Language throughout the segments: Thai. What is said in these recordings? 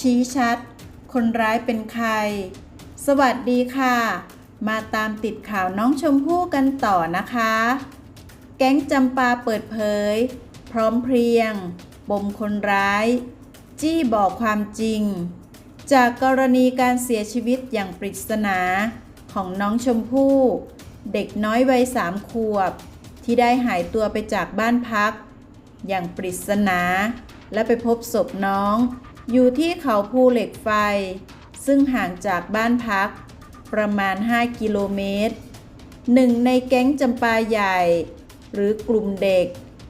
ชี้ชัด คนร้ายเป็นใคร สวัสดีค่ะ มาตามติดข่าวน้องชมพู่กันต่อนะคะ แก๊งจำปาเปิดเผย พร้อมเพรียงปมคนร้าย จี้บอกความจริง จากกรณีการเสียชีวิตอย่างปริศนาของน้องชมพู่ เด็กน้อยวัยสามขวบ ที่ได้หายตัวไปจากบ้านพัก อย่างปริศนาและไปพบศพน้อง อยู่ที่เขาภูเหล็กไฟ ซึ่งห่างจากบ้านพัก ประมาณ 5 กิโลเมตร หนึ่งในแก๊งจำปาใหญ่ หรือกลุ่มเด็ก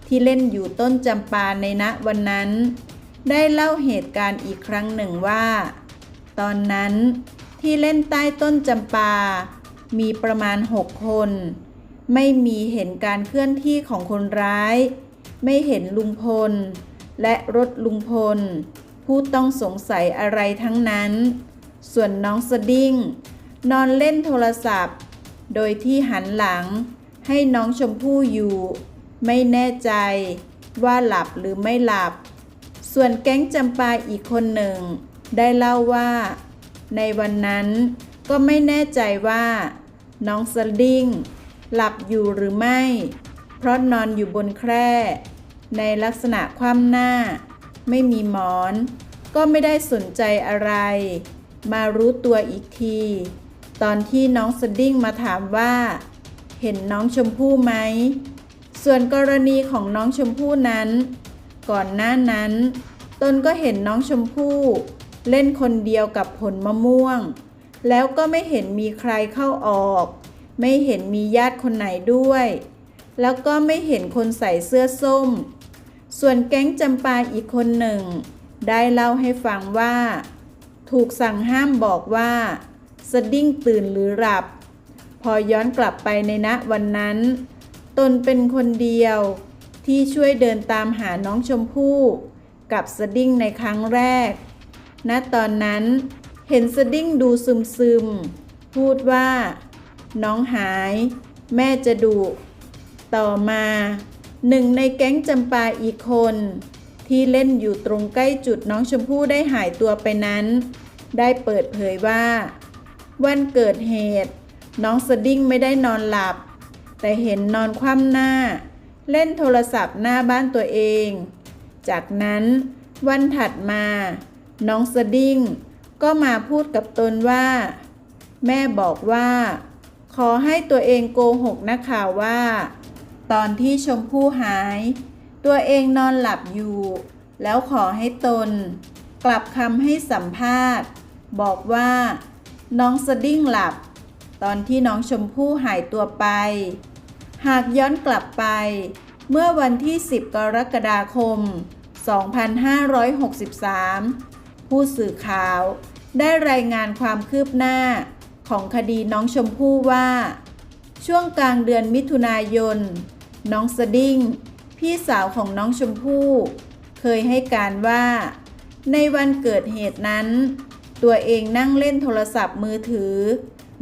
ที่เล่นอยู่ต้นจำปาในณวันนั้น ได้เล่าเหตุการณ์อีกครั้งหนึ่งว่า ตอนนั้นที่เล่นใต้ต้นจำปา มีประมาณหกคน ไม่มีเห็นการเคลื่อนที่ของคนร้าย ไม่เห็นลุงพล และรถลุงพล ผู้ต้องสงสัยอะไรทั้งนั้น ส่วนน้องสดิ้ง นอนเล่นโทรศัพท์ โดยที่หันหลัง ให้น้องชมพู่อยู่ ไม่แน่ใจว่าหลับหรือไม่หลับ ส่วนแก๊งจำปาอีกคนหนึ่ง ได้เล่าว่า ในวันนั้นก็ไม่แน่ใจว่า น้องสดิ้ง หลับอยู่หรือไม่ เพราะนอนอยู่บนแคร่ ในลักษณะคว่ำหน้า ไม่มีหมอน ก็ไม่ได้สนใจอะไร มารู้ตัวอีกที ตอนที่น้องสดิ้งมาถามว่า เห็นน้องชมพู่ไหม ส่วนกรณีของน้องชมพู่นั้น ก่อนหน้านั้นตนก็เห็นน้องชมพู่ เล่นคนเดียวกับผลมะม่วง แล้วก็ไม่เห็นมีใครเข้าออก ไม่เห็นมีญาติคนไหนด้วย แล้วก็ไม่เห็นคนใส่เสื้อส้ม ส่วนแก๊งจำปาอีกคนหนึ่ง ได้เล่าให้ฟังว่า ถูกสั่งห้ามบอกว่าสดิ้งตื่นหรือหลับ พอย้อนกลับไปในณวันนั้น ตนเป็นคนเดียวที่ช่วยเดินตามหาน้องชมพู่ กับสดิ้งในครั้งแรก ณตอนนั้นเห็นสดิ้งดูซึมซึม พูดว่า น้องหาย แม่จะดุต่อมา หนึ่งในแก๊งจำปาอีกคน ที่เล่นอยู่ตรงใกล้จุดน้องชมพู่ได้หายตัวไปนั้น ได้เปิดเผยว่า วันเกิดเหตุ น้องสดิ้งไม่ได้นอนหลับ แต่เห็นนอนคว่ำหน้า เล่นโทรศัพท์หน้าบ้านตัวเอง จากนั้นวันถัดมา น้องสดิ้งก็มาพูดกับตนว่า แม่บอกว่า ขอให้ตัวเองโกหกนักข่าวว่า ตอนที่ชมพู่หาย ตัวเองนอนหลับอยู่ แล้วขอให้ตน กลับคำให้สัมภาษณ์ บอกว่า น้องสดิ้งหลับ ตอนที่น้องชมพู่หายตัวไป หากย้อนกลับไป เมื่อวันที่ 10 กรกฎาคม 2563 ผู้สื่อข่าวได้รายงานความคืบหน้าของคดีน้องชมพู่ว่า ช่วงกลางเดือนมิถุนายน น้องสดิ้ง พี่สาวของน้องชมพู่ เคยให้การว่า ในวันเกิดเหตุนั้น ตัวเองนั่งเล่นโทรศัพท์มือถือ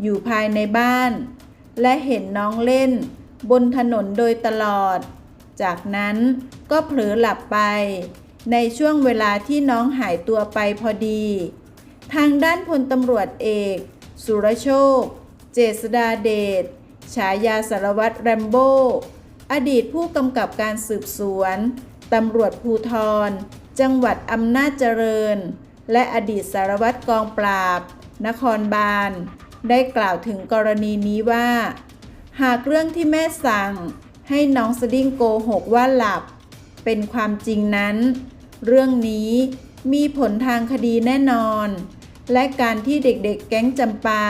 อยู่ภายในบ้าน และเห็นน้องเล่น บนถนนโดยตลอด จากนั้นก็เผลอหลับไป ในช่วงเวลาที่น้องหายตัวไปพอดี ทางด้านพลตำรวจเอก สุรโชค เจษดาเดชฉายาสารวัตรแรมโบ้ อดีตผู้กำกับการสืบสวนตำรวจภูทร จังหวัดอำนาจเจริญ และอดีตสารวัตรกองปราบ นครบาล ได้กล่าวถึงกรณีนี้ว่า หากเรื่องที่แม่สั่งให้น้องสดิ้งโกหกว่าหลับ เป็นความจริงนั้น เรื่องนี้มีผลทางคดีแน่นอน และการที่เด็กๆแก๊งจำปา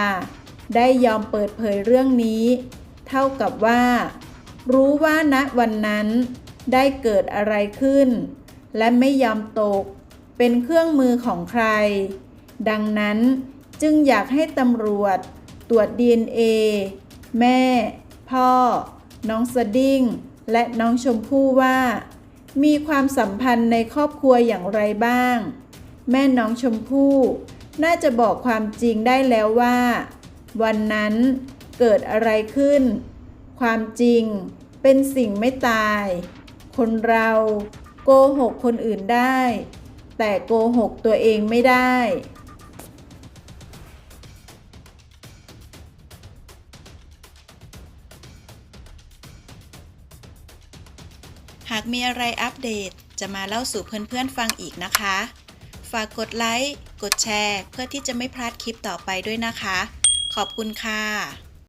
ได้ยอมเปิดเผยเรื่องนี้ เท่ากับว่า รู้ว่าณวันนั้นได้เกิดอะไรขึ้น และไม่ยอมตก เป็นเครื่องมือของใคร ดังนั้นจึงอยากให้ตำรวจ ตรวจ DNA แม่ พ่อ น้องสดิ้ง และน้องชมพู่ว่า มีความสัมพันธ์ในครอบครัวอย่างไรบ้าง แม่น้องชมพู่น่าจะบอกความจริงได้แล้วว่า วันนั้นเกิดอะไรขึ้น ความจริงเป็นสิ่งไม่ตาย คนเราโกหกคนอื่นได้ แต่โกหกตัวเองไม่ได้ หากมีอะไรอัปเดตจะมาเล่าสู่เพื่อนๆฟังอีกนะคะ ฝากกดไลค์ กดแชร์ เพื่อที่จะไม่พลาดคลิปต่อไปด้วยนะคะ ขอบคุณค่ะ